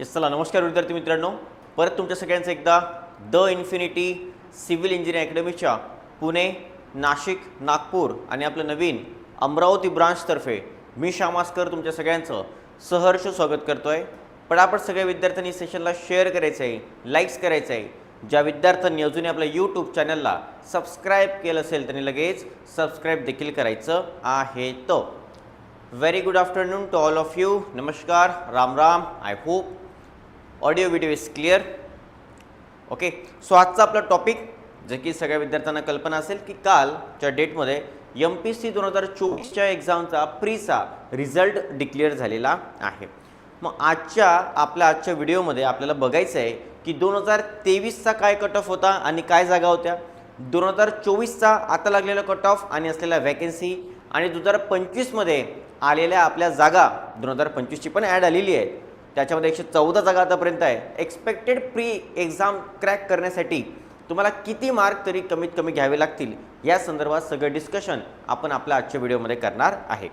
Yes चला नमस्कार विद्यार्थी मित्रांनो. परत तुमच्या सगळ्यांचं एकदा द इन्फिनिटी सिव्हिल इंजिनिअरिंग अकॅडमीच्या पुणे नाशिक नागपूर आणि आपलं नवीन अमरावती ब्रांचतर्फे मी श्यामास्कर तुमच्या सगळ्यांचं सहर्ष स्वागत करतो आहे पटापट सगळ्या विद्यार्थ्यांनी सेशनला शेअर करायचं आहे लाईक्स करायचं आहे ज्या विद्यार्थ्यांनी अजूनही आपल्या यूट्यूब चॅनलला सबस्क्राईब केलं असेल त्यांनी लगेच सबस्क्राईब देखील करायचं आहे. तर very good afternoon to all of you नमस्कार Ram Ram. I hope audio video is clear. Okay so आजचा आपला टॉपिक जे की सगळ्या विद्यार्थ्यांना कल्पना असेल की कालच्या डेटमध्ये एम पी सी दोन हजार चोवीसच्या एक्झामचा प्रीचा रिझल्ट डिक्लेअर झालेला आहे. मग आजच्या आपल्या आजच्या व्हिडिओमध्ये आपल्याला बघायचं आहे की दोन हजार तेवीसचा काय कट ऑफ होता आणि काय जागा होत्या? दोन हजार चोवीसचा आता लागलेला कट ऑफ आणि असलेल्या वॅकेन्सी आणि दोन हजार पंचवीसमध्ये आलेल्या आपल्या जागा दोन हजार पंचवीसची पण ॲड आलेली आहे. त्याच्यामध्ये एकशे चौदा जागा आतापर्यंत आहे. एक्सपेक्टेड प्री एक्झाम क्रॅक करण्यासाठी तुम्हाला किती मार्क तरी कमीत कमी घ्यावे लागतील या संदर्भात सगळं डिस्कशन आपण आपल्या आजच्या व्हिडिओमध्ये करणार आहे.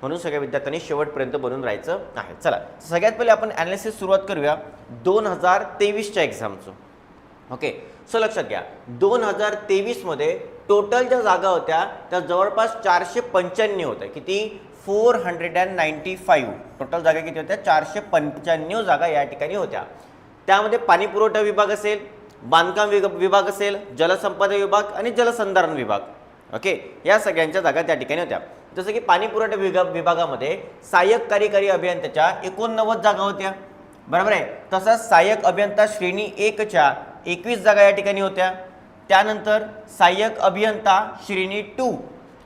म्हणून सगळ्या विद्यार्थ्यांनी शेवटपर्यंत बनून राहायचं आहे. चला सगळ्यात पहिले आपण ॲनालिसिस सुरुवात करूया. दोन हजार तेवीसच्या एक्झामचं ओके सो लक्षात घ्या. दोन हजार तेवीसमध्ये टोटल ज्या जागा होत्या त्या जवळपास चारशे पंच्याण्णव होत्या. किती? Four hundred and ninety five. Total जागा किती होत्या? चारशे पंच्याण्णव जागा या ठिकाणी होत्या. त्यामध्ये पाणीपुरवठा विभाग असेल बांधकाम विग विभाग असेल जलसंपदा विभाग आणि जलसंधारण विभाग. ओके या सगळ्यांच्या जागा त्या ठिकाणी होत्या. जसं की पाणीपुरवठा विभाग विभागामध्ये सहाय्यक कार्यकारी अभियंत्याच्या एकोणनव्वद जागा होत्या. बरोबर आहे? तसंच सहाय्यक अभियंता श्रेणी एकच्या एकवीस जागा या ठिकाणी होत्या. त्यानंतर सहाय्यक अभियंता श्रेणी टू.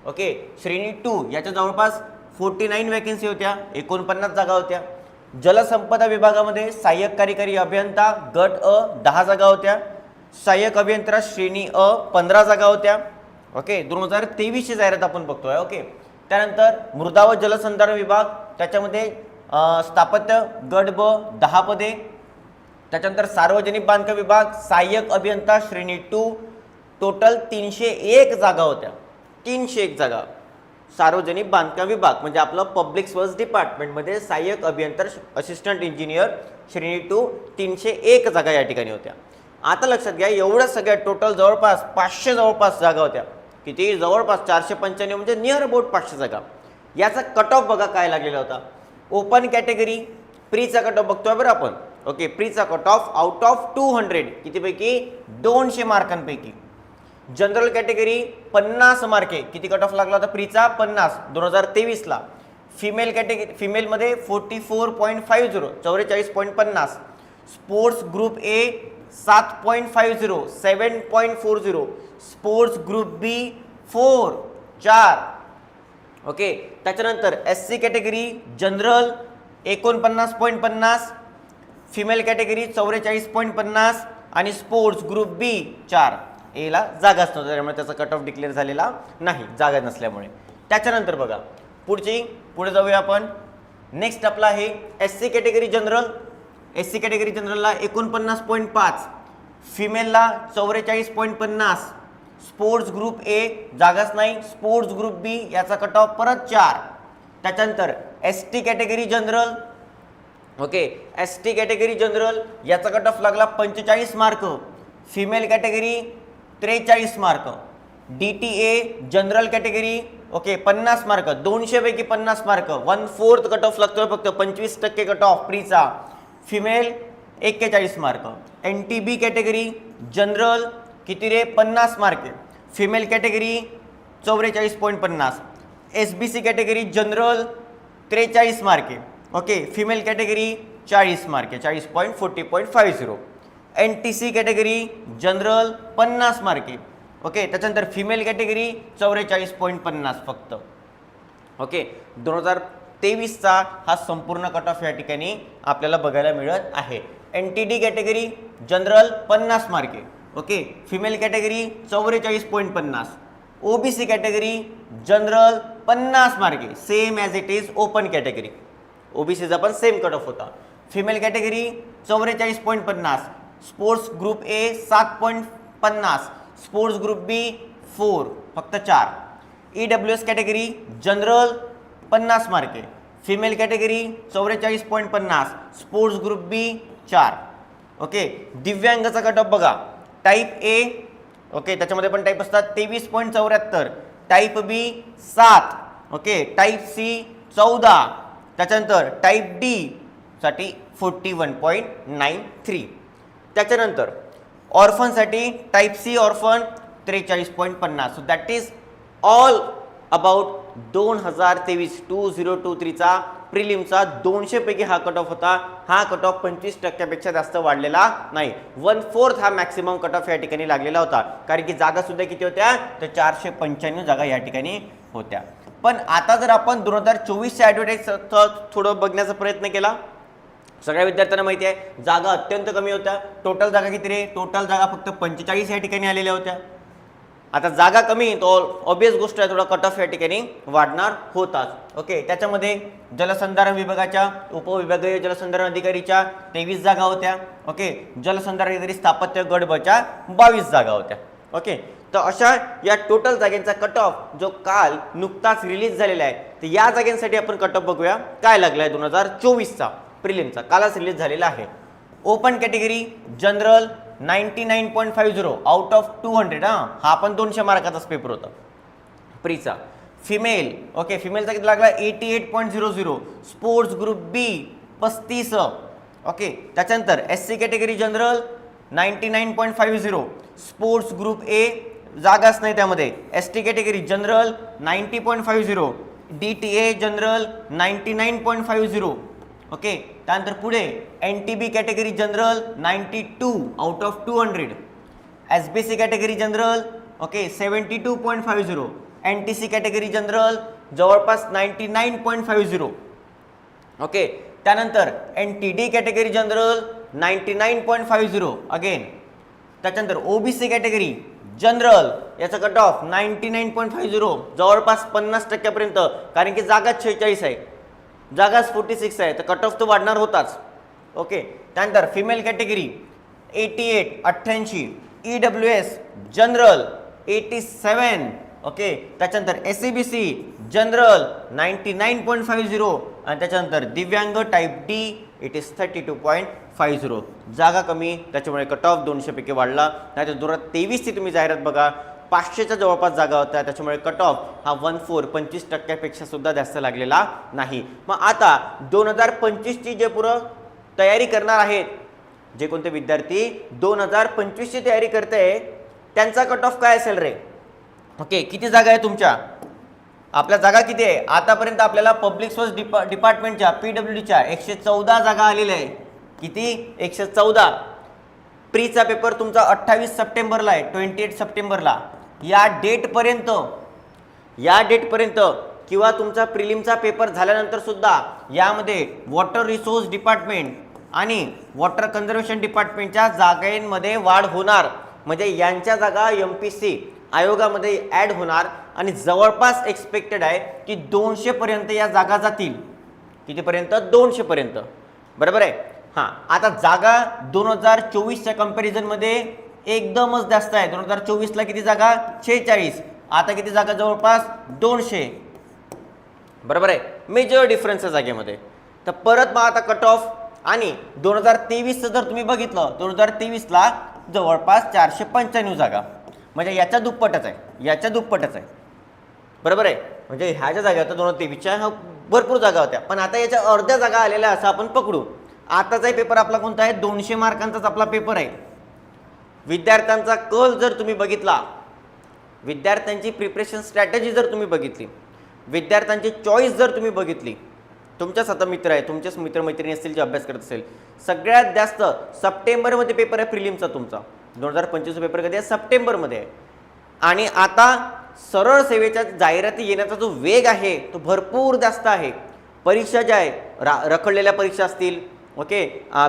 ओके श्रेणी टू याच्या जवळपास फोर्टी नाईन वॅकेन्सी होत्या एकोणपन्नास जागा होत्या. जलसंपदा विभागामध्ये सहाय्यक कार्यकारी अभियंता गट अ दहा जागा होत्या. सहाय्यक अभियंता श्रेणी अ पंधरा जागा होत्या. ओके दोन हजार तेवीसची जाहिरात आपण बघतोय ओके त्यानंतर मृदा व जलसंधारण विभाग त्याच्यामध्ये स्थापत्य गट ब दहा पदे. त्याच्यानंतर सार्वजनिक बांधकाम विभाग सहाय्यक अभियंता श्रेणी टू टोटल तीनशे एक जागा होत्या. तीनशे एक जागा. सार्वजनिक बांधकाम विभाग म्हणजे आपलं पब्लिक सर्व्हिस डिपार्टमेंटमध्ये सहाय्यक अभियंतर असिस्टंट इंजिनियर श्रेणी टू तीनशे एक जागा या ठिकाणी होत्या. आता लक्षात घ्या एवढ्या सगळ्या टोटल जवळपास पाचशे जवळपास जागा होत्या. किती? जवळपास चारशे पंच्याण्णव म्हणजे नियर अबाउट पाचशे जागा. याचा कट ऑफ बघा काय लागलेला होता. ओपन कॅटेगरी प्रीचा कट ऑफ बघतोय बरं आपण. Okay प्रीचा cut off out of two hundred कितीपैकी? दोनशे मार्कांपैकी जनरल कॅटेगरी पन्नास मार्के. किती कट ऑफ लागला होता? प्रीचा पन्नास. दोन हजार तेवीसला. Female category फिमेलमध्ये forty four point five zero चौवेचाळीस पॉईंट पन्नास. स्पोर्ट्स ग्रुप ए सात point five zero seven point four zero sports group B four चार. ओके त्याच्यानंतर एस सी कॅटेगरी जनरल एकोणपन्नास पॉईंट पन्नास. फिमेल कॅटेगरी चौवेचाळीस पॉईंट पन्नास. आणि स्पोर्ट्स ग्रुप बी चार. एला जागाच नव्हता त्यामुळे त्याचा कट ऑफ डिक्लेअर झालेला नाही जागा नसल्यामुळे. त्याच्यानंतर बघा पुढची पुढे जाऊया आपण. नेक्स्ट आपला आहे S C category general S C category जनरलला एकोणपन्नास पॉईंट पाच फिमेलला चौवेचाळीस पॉईंट पन्नास स्पोर्ट्स ग्रुप ए जागाच नाही स्पोर्ट्स ग्रुप बी याचा कट ऑफ परत चार. त्याच्यानंतर S T category general okay S T category general याचा कट ऑफ लागला पंचेचाळीस मार्क फिमेल कॅटेगरी त्रेचाळीस mark. D T A general category okay पन्नास मार्क. दोनशेपैकी पन्नास mark. One fourth cut off लागतोय फक्त. पंचवीस टक्के कट ऑफ प्रीचा फिमेल एक्केचाळीस mark. N T B category general किती रे? पन्नास मार्क. फिमेल कॅटेगरी चौवेचाळीस पॉईंट पन्नास. S B C category general त्रेचाळीस मार्के. ओके फिमेल कॅटेगरी चाळीस मार्के. चाळीस point forty point five zero N T C category general पन्नास मार्के ओके त्याच्यानंतर फिमेल कॅटेगरी चौवेचाळीस पॉईंट पन्नास फक्त. ओके दोन हजार तेवीसचा हा संपूर्ण कट ऑफ या ठिकाणी आपल्याला बघायला मिळत आहे. N T D category general पन्नास मार्के ओके फिमेल कॅटेगरी चौवेचाळीस पॉईंट पन्नास. O B C category general पन्नास मार्के same as it is open category O B सीचा पण सेम कट ऑफ होता. फिमेल कॅटेगरी चौवेचाळीस पॉईंट पन्नास. स्पोर्ट्स ग्रुप ए सात पॉईंट पन्नास स्पोर्ट्स ग्रुप बी फोर फक्त चार. E W S category general पन्नास मार्के फिमेल कॅटेगरी चौवेचाळीस पॉईंट पन्नास स्पोर्ट्स ग्रुप बी चार. ओके दिव्यांगाचा कट ऑफ बघा. टाईप ए ओके त्याच्यामध्ये पण टाईप असतात. तेवीस पॉईंट चौऱ्याहत्तर. टाईप बी सात. ओके टाईप सी चौदा. त्याच्यानंतर टाईप डी साठी forty one point nine three त्याच्यानंतर ऑर्फनसाठी टाईप सी ऑर्फन त्रेचाळीस पॉईंट पन्नास. So that is all about दोन हजार तेवीस टू झिरो टू थ्रीचा प्रिलिमचा दोनशेपैकी हा कट ऑफ होता. हा कट ऑफ पंचवीस टक्क्यापेक्षा जास्त वाढलेला नाही. वन फोर्थ हा मॅक्सिमम कट ऑफ या ठिकाणी लागलेला होता. कारण की जागा सुद्धा किती होत्या? तर चारशे पंच्याण्णव जागा या ठिकाणी होत्या. पण आता जर आपण दोन हजार चोवीसच्या ॲडव्हर्टाईज थोडं बघण्याचा प्रयत्न केला सगळ्या विद्यार्थ्यांना माहिती आहे जागा अत्यंत कमी होत्या. टोटल जागा किती रे? टोटल जागा फक्त पंचेचाळीस या ठिकाणी आलेल्या होत्या. आता जागा कमी तो ऑबियस गोष्ट आहे थोडा कट ऑफ या ठिकाणी वाढणार होताच ओके त्याच्यामध्ये जलसंधारण विभागाच्या उपविभागीय जलसंधारण अधिकारीच्या तेवीस जागा होत्या. ओके जलसंधारण अधिकारी स्थापत्य गडबच्या बावीस जागा होत्या. ओके तर अशा या टोटल जागेंचा कट ऑफ जो काल नुकताच रिलीज झालेला आहे तर या जागेंसाठी आपण कट ऑफ बघूया. काय लागला आहे दोन हजार चोवीसचा? प्रिलिमचा कालच रिलीज झालेला आहे. Open category general ninety nine point five zero out of two hundred हां. हा पण दोनशे मार्काचाच पेपर होता. प्रीचा. फिमेल ओके फिमेलचा किती लागला? Eighty eight point zero zero sports group B पस्तीस. ओके त्याच्यानंतर S C category general ninety nine point five zero sports group A जागाच नाही त्यामध्ये. S T category general ninety point five zero D T A general ninety nine point five zero okay त्यानंतर पुढे N T B category general ninety two out of two hundred S B C category general okay seventy two point five zero N T C category general जवळपास ninety nine point five zero okay त्यानंतर N T D category general ninety nine point five zero again त्याच्यानंतर O B C category general याचा cut off ninety nine point five zero जवळपास पन्नास टक्क्यापर्यंत कारण की जागा शेहेचाळीस आहे. जागाच फोर्टी सिक्स आहे तर कट ऑफ तो वाढणार होताच. ओके त्यानंतर फिमेल कॅटेगरी एटी एट अठ्ठ्याऐंशी E W S general eighty seven okay त्याच्यानंतर S C B C general ninety nine point five zero आणि त्याच्यानंतर दिव्यांग type D it is thirty two point five zero जागा कमी त्याच्यामुळे cut of दोनशेपैकी वाढला. नाही तर दोन हजार तेवीसची तुम्ही जाहिरात बघा. पाचशेच्या जवळपास जागा होत्या. त्याच्यामुळे कट ऑफ हा वन फोर पंचवीस टक्क्यापेक्षा सुद्धा जास्त लागलेला नाही. मग आता दोन हजार पंचवीसची जे पुरं तयारी करणार आहेत जे कोणते विद्यार्थी दोन हजार पंचवीसची तयारी करते त्यांचा कट ऑफ काय असेल रे? ओके किती जागा आहे तुमच्या? आपल्या जागा किती आहे? आतापर्यंत आपल्याला पब्लिक सोर्स डिपा डिपार्टमेंटच्या पी डब्ल्यू डीच्या एकशे चौदा जागा आलेल्या आहे किती? एकशे चौदा. प्रीचा पेपर तुमचा अठ्ठावीस सप्टेंबरला आहे ट्वेंटी एट सप्टेंबरला. या डेटपर्यंत या डेटपर्यंत किंवा तुमचा प्रिलिमचा पेपर झाल्यानंतरसुद्धा यामध्ये वॉटर रिसोर्स डिपार्टमेंट आणि वॉटर कन्झर्वेशन डिपार्टमेंटच्या जागांमध्ये वाढ होणार. म्हणजे यांच्या जागा एम पी सी आयोगामध्ये ॲड होणार आणि जवळपास एक्सपेक्टेड आहे की दोनशेपर्यंत या जागा जातील. कितीपर्यंत? दोनशेपर्यंत. बरोबर आहे? हां. आता जागा दोन हजार चोवीसच्या कम्पॅरिझनमध्ये एकदमच जास्त आहे. दोन हजार चोवीसला किती जागा? शेहेचाळीस. आता किती जागा? जवळपास दोनशे. बरोबर आहे? मेजर डिफरन्स आहे जागेमध्ये. तर परत मग आता कट ऑफ आणि दोन हजार तेवीसचं जर तुम्ही बघितलं दोन हजार तेवीसला जवळपास चारशे पंच्याण्णव जागा. म्हणजे याच्या दुप्पटच आहे. याच्या दुप्पटच आहे. बरोबर आहे? म्हणजे ह्या ज्या जागा होत्या दोन हजार तेवीसच्या ह्या भरपूर जागा होत्या. पण आता याच्या अर्ध्या जागा आलेल्या असं आपण पकडू. आताचाही पेपर आपला कोणता आहे? दोनशे मार्कांचाच आपला पेपर आहे. विद्यार्थ्यांचा कल जर तुम्ही बघितला विद्यार्थ्यांची प्रिपरेशन स्ट्रॅटेजी जर तुम्ही बघितली विद्यार्थ्यांची चॉईस जर तुम्ही बघितली तुमच्याच आता मित्र आहे तुमचेच मित्रमैत्रिणी असतील जे अभ्यास करत असेल सगळ्यात जास्त सप्टेंबरमध्ये पेपर आहे प्रिलिमचा तुमचा. दोन हजार पंचवीसचा पेपर कधी आहे? सप्टेंबरमध्ये आहे. आणि आता सरळ सेवेच्या जाहिराती येण्याचा जो वेग आहे तो भरपूर जास्त आहे. परीक्षा ज्या आहे रा रखडलेल्या परीक्षा असतील ओके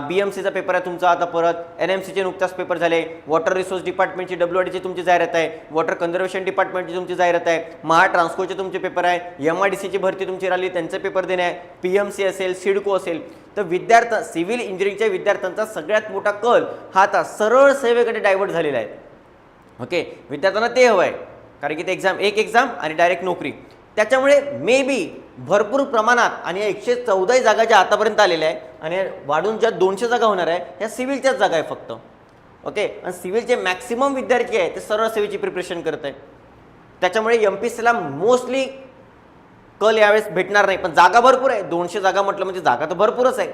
बी एम सीचा पेपर आहे तुमचा. आता परत एन एम सीचे नुकताच पेपर झाले. वॉटर रिसोर्स डिपार्टमेंटची डब्ल्यू डीची तुमची जाहिरात आहे. वॉटर कन्झर्वेशन डिपार्टमेंटची तुमची जाहिरात आहे. महा ट्रान्सकोचे तुमचे पेपर आहे. एम आय डी सीची भरती तुमची राहिली. त्यांचे पेपर देणे आहे. पी एम सी असेल सिडको असेल. तर विद्यार्थ्या सिव्हिल इंजिनिअरिंगच्या विद्यार्थ्यांचा सगळ्यात मोठा कल हा आता सरळ सेवेकडे डायव्हर्ट झालेला आहे. ओके विद्यार्थ्यांना ते हवं आहे कारण की ते एक्झाम एक एक्झाम आणि डायरेक्ट नोकरी. त्याच्यामुळे मे बी भरपूर प्रमाणात आणि या एकशे चौदाही जागा ज्या आतापर्यंत आलेल्या आहे आणि वाढून ज्या दोनशे जागा होणार आहे ह्या सिव्हिलच्याच जागा आहे फक्त. ओके? आणि सिव्हिलचे मॅक्सिमम विद्यार्थी आहे ते सरळ सेवेची प्रिपरेशन करत आहे. त्याच्यामुळे एम पी सीला मोस्टली कल यावेळेस भेटणार नाही. पण जागा भरपूर आहे. दोनशे जागा म्हटलं म्हणजे जागा तर भरपूरच आहे.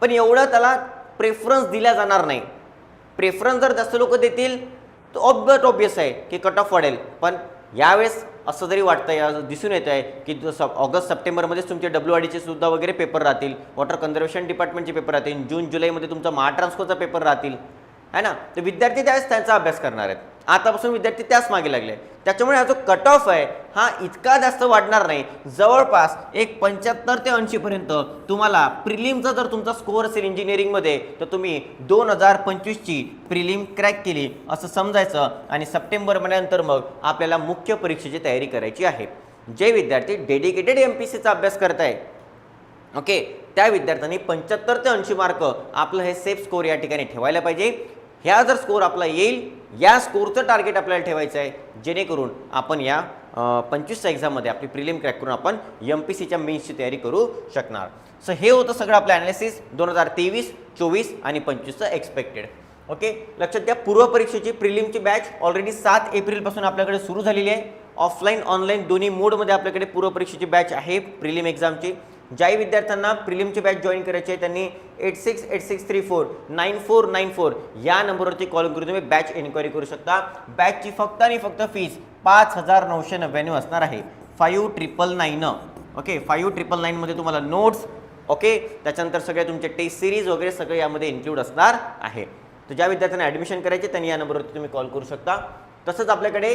पण एवढं त्याला प्रेफरन्स दिला जाणार नाही. प्रेफरन्स जर जास्त लोक देतील तर ऑब्वियस ऑब्वियस आहे की कट ऑफ वाढेल. पण यावेळेस असं जरी वाटतंय असं दिसून येत आहे की सप ऑगस्ट सप्टेंबरमध्येच तुमचे डब्ल्यू आय सुद्धा वगैरे पेपर राहतील वॉटर कन्झर्वेशन डिपार्टमेंटचे पेपर राहतील जून जुलैमध्ये तुमचा महाट्रान्सकोचा पेपर राहतील है ना? तर विद्यार्थी त्यावेळेस त्यांचा अभ्यास करणार आहेत. आतापासून विद्यार्थी त्याच मागे लागले. त्याच्यामुळे हा जो कट ऑफ आहे हा इतका जास्त वाढणार नाही. जवळपास एक पंच्याहत्तर ते ऐंशीपर्यंत तुम्हाला प्रिलिमचा जर तुमचा स्कोअर असेल इंजिनिअरिंगमध्ये तर तुम्ही दोन हजार पंचवीसची प्रिलिम क्रॅक केली असं समजायचं आणि सप्टेंबर महिन्यानंतर मग आपल्याला मुख्य परीक्षेची तयारी करायची आहे. जे विद्यार्थी डेडिकेटेड एम पी सीचा अभ्यास करत आहे ओके त्या विद्यार्थ्यांनी पंच्याहत्तर ते ऐंशी मार्क आपलं हे सेफ स्कोअर या ठिकाणी ठेवायला पाहिजे. ह्या जर स्कोर आपला येईल या स्कोअरचं टार्गेट आपल्याला ठेवायचं आहे जेणेकरून आपण या पंचवीसच्या एक्झाममध्ये आपली प्रिलिम क्रॅक करून आपण एम पी सीच्या मेन्सची तयारी करू शकणार. सो हे होतं सगळं आपलं ॲनालिसिस दोन हजार तेवीस चोवीस आणि पंचवीसचं एक्सपेक्टेड ओके लक्षात द्या पूर्व परीक्षेची प्रिलिमची बॅच ऑलरेडी सात एप्रिलपासून आपल्याकडे सुरू झालेली आहे. ऑफलाईन ऑनलाईन दोन्ही मोडमध्ये आपल्याकडे पूर्व परीक्षेची बॅच आहे प्रिलिम एक्झामची ज्याही विद्यार्थ्यांना प्रिलिमची बॅच जॉईन करायची आहे त्यांनी eight six eight six three four nine four nine four या नंबरवरती कॉल करून तुम्ही बॅच एन्क्वायरी करू शकता. बॅचची फक्त आणि फक्त फीस पाच हजार नऊशे नव्याण्णव असणार आहे. Five triple nine okay five triple नाईनमध्ये तुम्हाला नोट्स ओके त्याच्यानंतर सगळे तुमचे टेस्ट सिरीज वगैरे सगळे यामध्ये इन्क्लूड असणार आहे. तर ज्या विद्यार्थ्यांना ॲडमिशन करायचे त्यांनी या नंबरवरती तुम्ही कॉल करू शकता. तसंच आपल्याकडे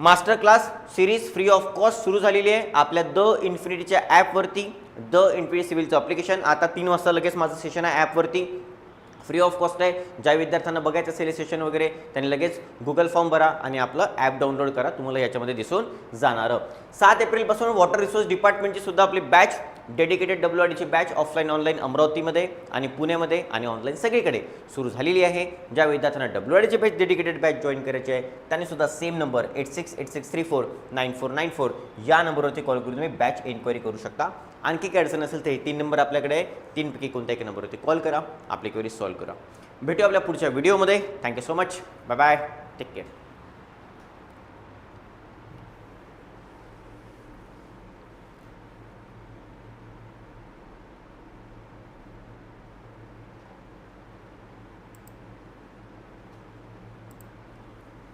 master class series free of cost सुरू झालेली आहे. आपल्या द इन्फिनिटीच्या ॲपवरती द इन्फिनिटी सिव्हिलचं अप्लिकेशन आता तीन वाजता लगेच माझं सेशन आहे ॲपवरती फ्री ऑफ कॉस्ट आहे. ज्या विद्यार्थ्यांना बघायचं असेल सेशन वगैरे त्यांनी लगेच गुगल फॉर्म भरा आणि आपलं ॲप डाउनलोड करा. तुम्हाला याच्यामध्ये दिसून जाणार. सात एप्रिलपासून वॉटर रिसोर्स डिपार्टमेंटची सुद्धा आपली बॅच डेडिकेटेड डब्ल्यू आर डीची बॅच ऑफलाईन ऑनलाईन अमरावतीमध्ये आणि पुण्यामध्ये आणि ऑनलाईन सगळीकडे सुरू झालेली आहे. ज्या विद्यार्थ्यांना डब्ल्यू आडीची बॅच डेडिकेटेड बॅच जॉईन करायची आहे त्यांनी सुद्धा same number eight six eight six three four nine four nine four या नंबरवरती कॉल करून तुम्ही बॅच एन्क्वायरी करू शकता. आणखी काय अडचण असेल तर हे तीन नंबर आपल्याकडे आहे. तीनपैकी कोणत्या एका नंबरवरती कॉल करा आपली क्वेरी सॉल्व्ह करा. भेटू आपल्या पुढच्या व्हिडिओमध्ये thank you so much bye bye take care